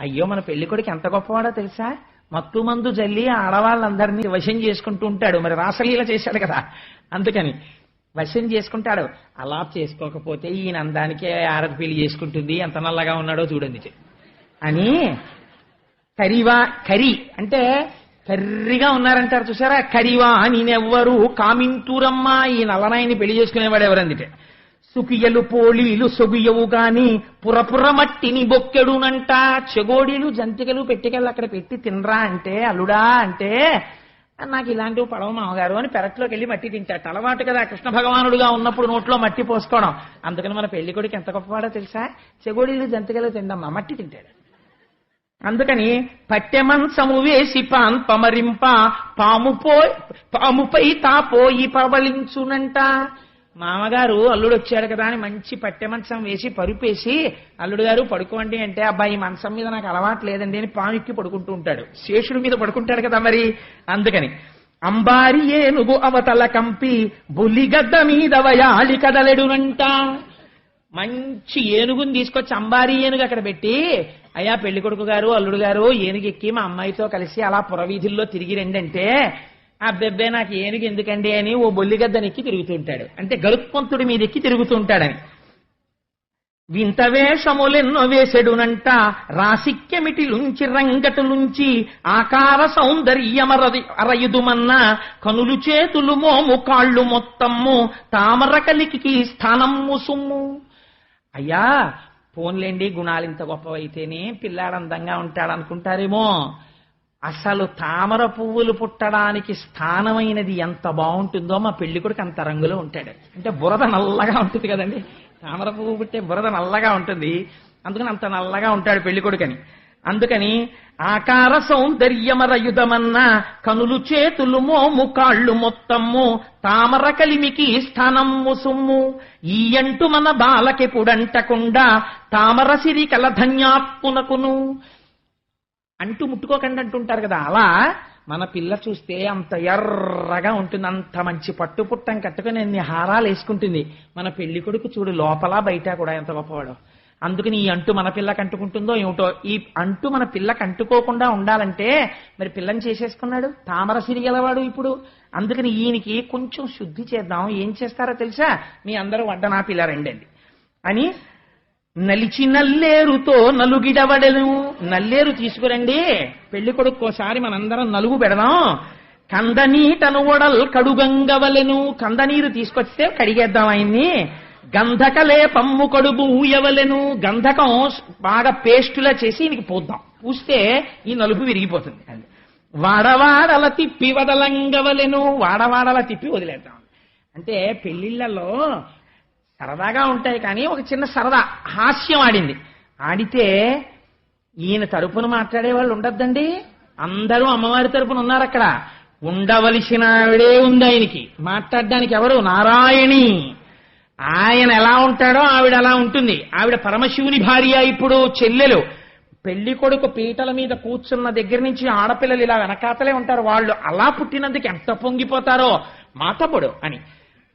అయ్యో మన పెళ్ళి కొడుకు ఎంత గొప్పవాడో తెలుసా? మత్తు మందు జల్లి ఆడవాళ్ళందరినీ వశం చేసుకుంటూ ఉంటాడు. మరి రాసలీల చేశాడు కదా. అందుకని వశం చేసుకుంటాడు. అలా చేసుకోకపోతే ఈయన అందానికే ఆరతి పెళ్ళి చేసుకుంటుంది. ఎంత నల్లగా ఉన్నాడో చూడండి అని కరివా కరి అంటే కర్రిగా ఉన్నారంటారు చూసారా? కరివా నేనెవ్వరు కామింటూరమ్మా ఈ నల్లనాయని పెళ్ళి చేసుకునేవాడు ఎవరందిటే? సుకియలు పోలీలు సొగుయవు గాని పురపుర మట్టిని బొక్కెడునంట. చెగోడీలు జంతికలు పెట్టికెళ్ళు అక్కడ పెట్టి తినరా అంటే అల్లుడా అంటే నాకు ఇలాంటివి పడవ మామగారు అని పెరట్లోకి వెళ్ళి మట్టి తింటాడు అలవాటు కదా కృష్ణ భగవానుడుగా ఉన్నప్పుడు నోట్లో మట్టి పోసుకోవడం. అందుకని మన పెళ్ళి కొడుకు ఎంత గొప్పవాడో తెలుసా? చెగోడీలు జంతికలు తిందమ్మా మట్టి తింటాడు. అందుకని పట్టెమంచము వేసి పాన్ పమరింప పాము పో పాముపై తాపోయి పవలించునంట. మామగారు అల్లుడు వచ్చాడు కదా అని మంచి పట్టె మంచం వేసి పరుపేసి అల్లుడు గారు పడుకోండి అంటే అబ్బాయి మంచం మీద నాకు అలవాటు లేదండి అని పామిక్కి పడుకుంటూ ఉంటాడు. శేషుడి మీద పడుకుంటాడు కదా మరి? అందుకని. అంబారి ఏనుగు అవతల కంపి బుల్లిగడ్డ మీద వయాలి కదలెడునంట. మంచి ఏనుగుని తీసుకొచ్చి అంబారి ఏనుగు అక్కడ పెట్టి అయ్యా పెళ్ళి కొడుకు గారు అల్లుడు గారు ఏనుగు ఎక్కి మా అమ్మాయితో కలిసి అలా పురవీధుల్లో తిరిగి ఆ అబ్బెబ్బే నాకు ఏనుగు ఎందుకండి అని ఓ బొల్లిగద్దనెక్కి తిరుగుతుంటాడు. అంటే గరుత్పంతుడి మీద ఎక్కి తిరుగుతుంటాడని. వింత వేషములెన్నో వేసెడునంట రాసిక్యమిటిలుంచి రంగటులుంచి ఆకార సౌందర్యమరది అరయుదుమన్న కనులు చేతులు మోము కాళ్ళు మొత్తము తామర కలికి స్థానము సుమ్ము. అయ్యా పోన్లేండి గుణాలు ఇంత గొప్పవైతేనే పిల్లాడు అందంగా ఉంటాడనుకుంటారేమో. అసలు తామర పువ్వులు పుట్టడానికి స్థానమైనది ఎంత బాగుంటుందో మా పెళ్ళి కొడుకు అంత రంగులో ఉంటాడు. అంటే బురద నల్లగా ఉంటుంది కదండి. తామర పువ్వు పుట్టే బురద నల్లగా ఉంటుంది. అందుకని అంత నల్లగా ఉంటాడు పెళ్ళి కొడుకని. అందుకని ఆకార సౌందర్యమరయుధమన్న కనులు చేతులు మోము కాళ్ళు మొత్తము తామర కలిమికి స్థానము సుమ్ము. ఈ అంటు మన బాలకెపుడంటకుండా తామర సిరి కల ధన్యాత్మునకును అంటూ ముట్టుకోకండి అంటుంటారు కదా. అలా మన పిల్ల చూస్తే అంత ఎర్రగా ఉంటుంది. అంత మంచి పట్టు పుట్టం కట్టుకుని అన్ని హారాలు వేసుకుంటుంది. మన పెళ్ళి కొడుకు చూడు లోపల బయట కూడా ఎంత గొప్పవాడు. అందుకని ఈ అంటు మన పిల్లకి అంటుకుంటుందో ఏమిటో ఈ అంటు మన పిల్లకి అంటుకోకుండా ఉండాలంటే మరి పిల్లని చేసేసుకున్నాడు? తామర సిరిగలవాడు ఇప్పుడు. అందుకని ఈయనకి కొంచెం శుద్ధి చేద్దాం. ఏం చేస్తారో తెలుసా? మీ అందరూ వడ్డనా పిల్ల రండండి అని నలిచి నల్లేరుతో నలుగిడవడను. నల్లేరు తీసుకురండి. పెళ్ళి కొడుక్కోసారి మనందరం నలుగు పెడదాం. కందనీటను ఒడల్ కడుగంగవలెను. కందనీరు తీసుకొస్తే కడిగేద్దాం ఆయన్ని. గంధకలే పమ్ము కడుపు ఊయవలెను. గంధకం బాగా పేస్టులా చేసి ఇనికి పోద్దాం. పూస్తే ఈ నలుపు విరిగిపోతుంది. అది వాడవాడల తిప్పి వదలంగవలెను. వాడవాడల తిప్పి వదిలేద్దాం. అంటే పెళ్ళిళ్ళలో సరదాగా ఉంటాయి కానీ ఒక చిన్న సరదా హాస్యం ఆడింది. ఆడితే ఈయన తరపున మాట్లాడే వాళ్ళు ఉండద్దండి. అందరూ అమ్మవారి తరపున ఉన్నారు అక్కడ. ఉండవలసిన ఆవిడే ఉంది ఆయనకి. మాట్లాడడానికి ఎవరు? నారాయణి. ఆయన ఎలా ఉంటాడో ఆవిడ అలా ఉంటుంది. ఆవిడ పరమశివుని భార్య ఇప్పుడు చెల్లెలు. పెళ్ళి కొడుకు పీటల మీద కూర్చున్న దగ్గర నుంచి ఆడపిల్లలు ఇలా వెనకాతలే ఉంటారు. వాళ్ళు అలా పుట్టినందుకు ఎంత పొంగిపోతారో మా అని.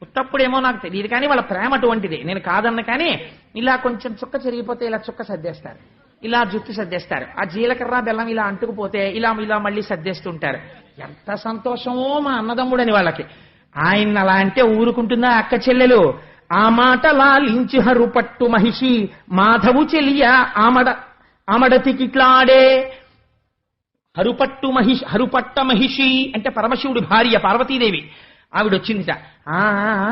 ఉత్తప్పుడేమో నాకు తెలియదు కానీ వాళ్ళ ప్రేమ అటువంటిది. నేను కాదన్న కానీ ఇలా కొంచెం చుక్క చెరిగిపోతే ఇలా చుక్క సర్దేస్తారు. ఇలా జుట్టు సర్దేస్తారు. ఆ జీలకర్ర బెల్లం ఇలా అంటుకుపోతే ఇలా ఇలా మళ్ళీ సర్దేస్తుంటారు. ఎంత సంతోషమో మా అన్నదమ్ముడని వాళ్ళకి. ఆయన అలా అంటే ఊరుకుంటుందా అక్క చెల్లెలు. ఆ మాట లాలించి హరు పట్టు మహిషి మాధవు చెలియ ఆమడ ఆమడతికిట్లాడే హరుపట్టు మహిషి హరుపట్ట మహిషి అంటే పరమశివుడి భార్య పార్వతీదేవి. ఆవిడ వచ్చిందిట "ఆ,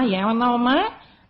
ఏమన్నావమ్మా?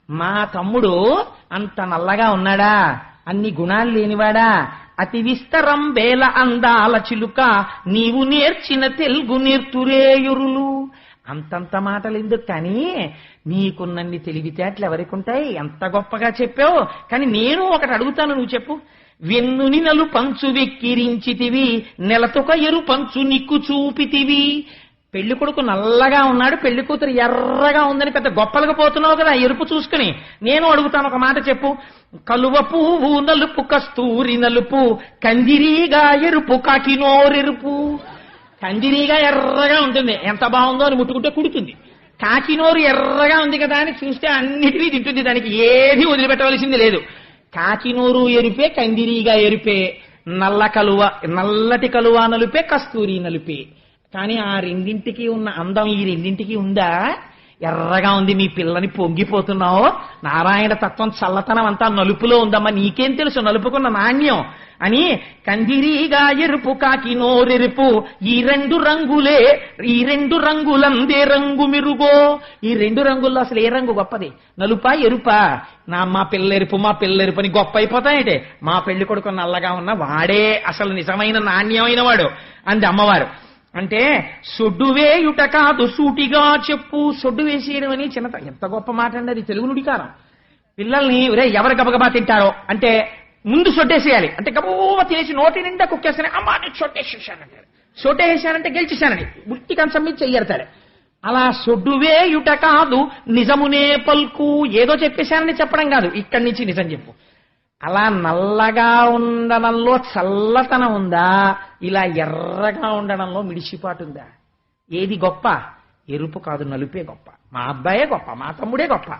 మా తమ్ముడు అంత నల్లగా ఉన్నాడా? అన్ని గుణాలు లేనివాడా? అతి విస్తరం వేల అందాల చిలుక నీవు నేర్చిన తెలుగు నేర్తురేయురులు. అంతంత మాటలు ఎందుకు కానీ నీకున్నన్ని తెలివితేటలు ఎవరికి ఉంటాయి ఎంత గొప్పగా చెప్పావు? కానీ నేను ఒకటి అడుగుతాను నువ్వు చెప్పు. వెన్నుని నలు పంచు వెక్కిరించితివి నెలతొక ఎరు పంచు నిక్కు చూపితివి పెళ్ళి కొడుకు నల్లగా ఉన్నాడు పెళ్ళి కూతురు ఎర్రగా ఉందని పెద్ద గొప్పలుగా పోతున్నావు కదా ఎరుపు చూసుకుని. నేను అడుగుతాను ఒక మాట చెప్పు. కలువ పువ్వు నలుపు కస్తూరి నలుపు కందిరీగా ఎరుపు కాకినోరెరుపు. కందిరీగా ఎర్రగా ఉంటుంది. ఎంత బాగుందో అని ముట్టుకుంటే కుడుతుంది. కాకినోరు ఎర్రగా ఉంది కదా అని చూస్తే అన్నిటినీ తింటుంది. దానికి ఏది వదిలిపెట్టవలసింది లేదు. కాకినోరు ఎరిపే కందిరీగా ఎరిపే. నల్ల కలువ నల్లటి కలువ నలుపే కస్తూరి నలుపే. కానీ ఆ రెండింటికి ఉన్న అందం ఈ రెండింటికి ఉందా? ఎర్రగా ఉంది మీ పిల్లని పొంగిపోతున్నావు. నారాయణ తత్వం చల్లతనం అంతా నలుపులో ఉందమ్మా నీకేం తెలుసు? నలుపుకున్న నాణ్యం అని కందిరీగా ఎరుపు కాకి నోరెరుపు. ఈ రెండు రంగులే ఈ రెండు రంగులందే రంగు మిరుగో. ఈ రెండు రంగుల్లో అసలు ఏ రంగు గొప్పది? నలుపా ఎరుపా? నా మా పిల్లెరుపు మా పిల్లెరుపు అని గొప్ప అయిపోతాయంటే మా పెళ్ళి కొడుకు నల్లగా ఉన్న వాడే అసలు నిజమైన నాణ్యమైన వాడు. అంది అమ్మవారు. అంటే సొడ్డు వేయుట కాదు సూటిగా చెప్పు. సొడ్డు వేసేయడం అని చిన్నత ఎంత గొప్ప మాట అండి అది తెలుగు నుడికారం. పిల్లల్ని రే ఎవరు గబగబా తింటారో? అంటే ముందు సొట్టేసేయాలి. అంటే గబోవ తినేసి నోటి నిండా కుక్కేస్తానే అమ్మా నేను సొట్టేసేసానంటే సొట్టేసానంటే గెలిచేశానని ఉట్టి కంచం మీద చెయ్యడతాడు అలా సొడ్డువేయుట కాదు నిజమునే పల్కు. ఏదో చెప్పేశానని చెప్పడం కాదు. ఇక్కడి నుంచి నిజం చెప్పు. అలా నల్లగా ఉండడంలో చల్లతనం ఉందా? ఇలా ఎర్రగా ఉండడంలో మిడిసిపాటు ఉందా ఏది గొప్ప? ఎరుపు కాదు నలుపే గొప్ప. మా అబ్బాయే గొప్ప మా తమ్ముడే గొప్ప.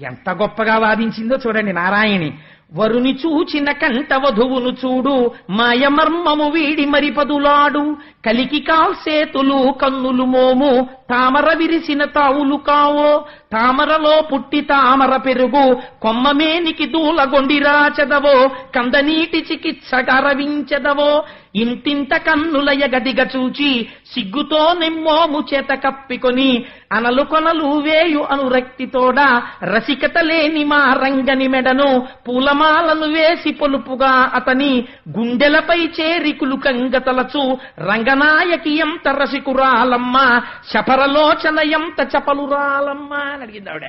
ఎంత గొప్పగా వాదించిందో చూడండి నారాయణి. వరుని చూచిన కంట వధువును చూడు మాయమర్మము వీడి మరిపదులాడు. కలికి కాల్సేతులు కన్నులు మోము తామర విరిసిన తావులు కావో. తామరలో పుట్టి తామర పెరుగు కొమ్మమేనికి దూలగొండిరా చెదవో కందనీటి చికిత్స గరవించెదవో ఇంతింత కన్నులయ ఎగదిగ చూచి సిగ్గుతో నిమ్మోము చేత కప్పికొని అనలు కొనలు వేయు అనురక్తితోడ రసికత లేని మా రంగని మెడను పూలమాలను వేసి పొలుపుగా అతని గుండెలపై చేరికులు కంగతలచు రంగనాయకి ఎంత రసికురాలమ్మ శపరలోచన ఎంత చపలురాలమ్మ అని అడిగింది ఆవిడ.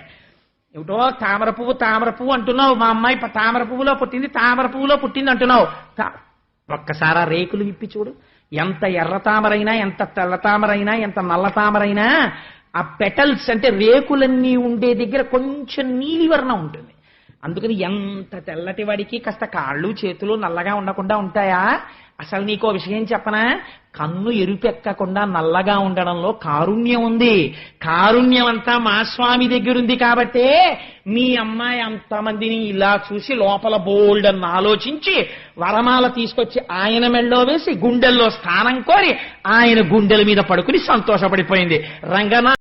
ఏమిటో తామర పువ్వు తామర పువ్వు అంటున్నావు మా అమ్మాయి తామర పువ్వులో పుట్టింది తామర పువ్వులో పుట్టింది అంటున్నావు. తా- ఒక్కసారి రేకులు విప్పి చూడు. ఎంత ఎర్ర తామరైనా ఎంత తెల్ల తామరైనా ఎంత నల్ల తామరైనా ఆ పెటల్స్ అంటే రేకులన్నీ ఉండే దగ్గర కొంచెం నీలివర్ణం ఉంటుంది. అందుకని ఎంత తెల్లటి వాడికి కాస్త కాళ్ళు చేతులు నల్లగా ఉండకుండా ఉంటాయా? అసలు నీకో విషయం చెప్పనా? కన్ను ఎరుపెక్కకుండా నల్లగా ఉండడంలో కారుణ్యం ఉంది. కారుణ్యం అంతా మా స్వామి దగ్గరుంది కాబట్టే మీ అమ్మాయి అంతమందిని ఇలా చూసి లోపల బోల్డ్ అని ఆలోచించి వరమాల తీసుకొచ్చి ఆయన మెళ్ళో వేసి గుండెల్లో స్థానం కోరి ఆయన గుండెల మీద పడుకుని సంతోషపడిపోయింది. రంగనా